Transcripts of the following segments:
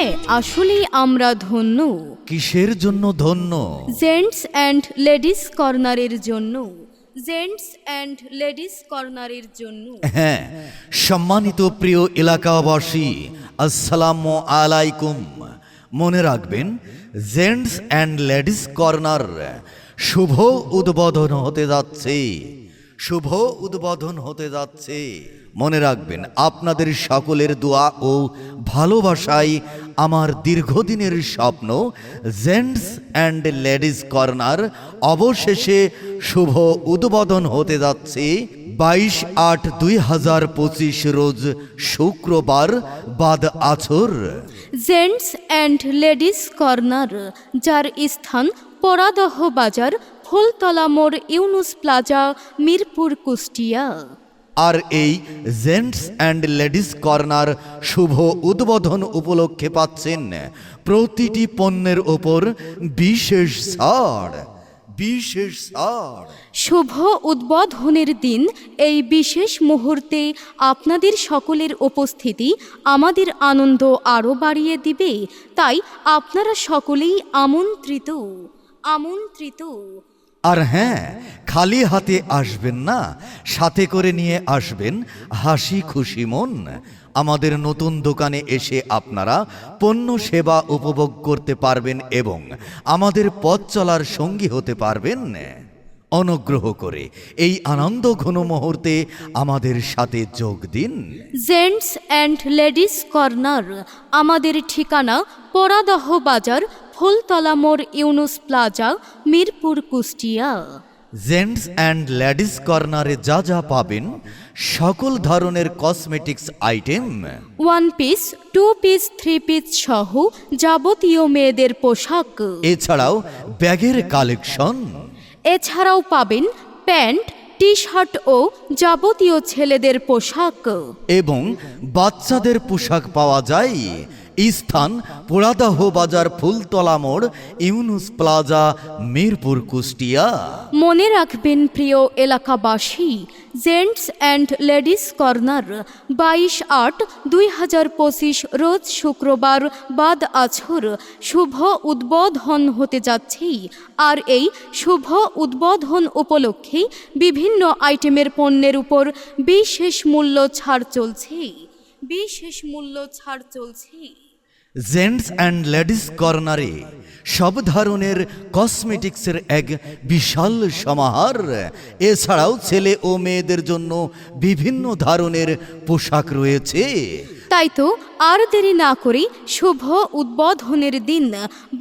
হ্যাঁ আসলেই আমরা ধন্য। কিসের জন্য ধন্য? জেন্টস অ্যান্ড লেডিস কর্নারের জন্য। জেন্টস অ্যান্ড লেডিস কর্নারের জন্য। হ্যাঁ সম্মানিত প্রিয় এলাকাবাসী আসসালামু আলাইকুম। মনে রাখবেন জেন্টস অ্যান্ড লেডিস কর্নার শুভ উদ্বোধন হতে যাচ্ছে। শুভ উদ্বোধন হতে যাচ্ছে। মনে রাখবেন আপনাদের সকলের দোয়া ও ভালোবাসায় আমার দীর্ঘদিনের স্বপ্ন জেন্টস অ্যান্ড লেডিস কর্নার। অবশেষে শুভ উদ্বোধন হতে যাচ্ছে বাইশ আট দুই হাজার পঁচিশ রোজ শুক্রবার বাদ আছর। জেন্টস অ্যান্ড লেডিস কর্নার, যার স্থান পরাদহ বাজার ফুলতলা মোড় ইউনুস প্লাজা, মিরপুর কুষ্টিয়া। আর এই জেন্টস অ্যান্ড লেডিস কর্নার শুভ উদ্বোধন উপলক্ষে পাচ্ছেন প্রতিটি পণ্যের ওপর বিশেষ ছাড় বিশেষ ছাড়। শুভ উদ্বোধনের দিন এই বিশেষ মুহূর্তে আপনাদের সকলের উপস্থিতি আমাদের আনন্দ আরও বাড়িয়ে দিবে। তাই আপনারা সকলেই আমন্ত্রিত আমন্ত্রিত। আর হ্যাঁ খালি হাতে আসবেন না, সাথে করে নিয়ে আসবেন হাসি খুশি মন। আমাদের নতুন দোকানে এসে আপনারা পণ্য সেবা উপভোগ করতে পারবেন এবং আমাদের পথ চলার সঙ্গী হতে পারবেন। অনুগ্রহ করে এই আনন্দ ঘন মুহূর্তে আমাদের সাথে যোগ দিন। জেন্টস অ্যান্ড লেডিস কর্নার আমাদের ঠিকানা পরাদহ বাজার, ফুলতলা মোড় Yunus plaza, Mirpur Kushtia. Gents and ladies কর্নারে যা যা পাবেন সকল ধরনের cosmetics item. One piece two piece three piece সহ যাবতীয় মেয়েদের পোশাক। এছাড়াও ব্যাগের কালেকশন। এছাড়াও পাবেন প্যান্ট টি শার্ট ও যাবতীয় ছেলেদের পোশাক। এবং বাচ্চাদের পোশাক পাওয়া যায় স্থান পোড়াদাহ বাজার ফুলতলা মোড়, ইউনুস প্লাজা, মিরপুর কুষ্টিয়া। মনে রাখবেন প্রিয় এলাকাবাসী, জেন্টস অ্যান্ড লেডিস কর্নার, বাইশ আট, দুই হাজার পঁচিশ রোজ শুক্রবার বাদ আছর, শুভ উদ্বোধন হতে যাচ্ছে। আর এই শুভ উদ্বোধন উপলক্ষে বিভিন্ন আইটেমের পণ্যের উপর বিশেষ মূল্য ছাড় চলছে। বিশেষ মূল্য ছাড় চলছে। জেন্টস অ্যান্ড লেডিস কর্নারে সব ধরনের কসমেটিক্সের এক বিশাল সমাহার। এছাড়াও ছেলে ও মেয়েদের জন্য বিভিন্ন ধরনের পোশাক রয়েছে। তাই তো আর দেরি না করে শুভ উদ্বোধনের দিন,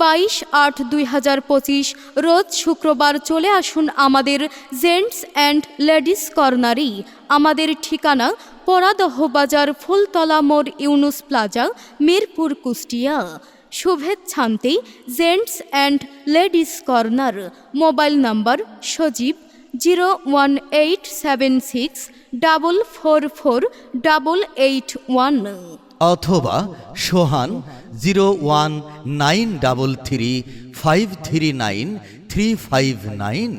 বাইশ আট দুই হাজার পঁচিশ। রোজ শুক্রবার চলে আসুন আমাদের জেন্টস অ্যান্ড লেডিস কর্নারি আমাদের ঠিকানা পরাদহ বাজার ফুলতলা মোড় Yunus plaza, Mirpur Kushtia. শুভেচ্ছান্তে gents and ladies corner. Mobile number Sajib zero one eight seven six double four four double eight one অথবা Sohan zero one nine double three five three nine three five nine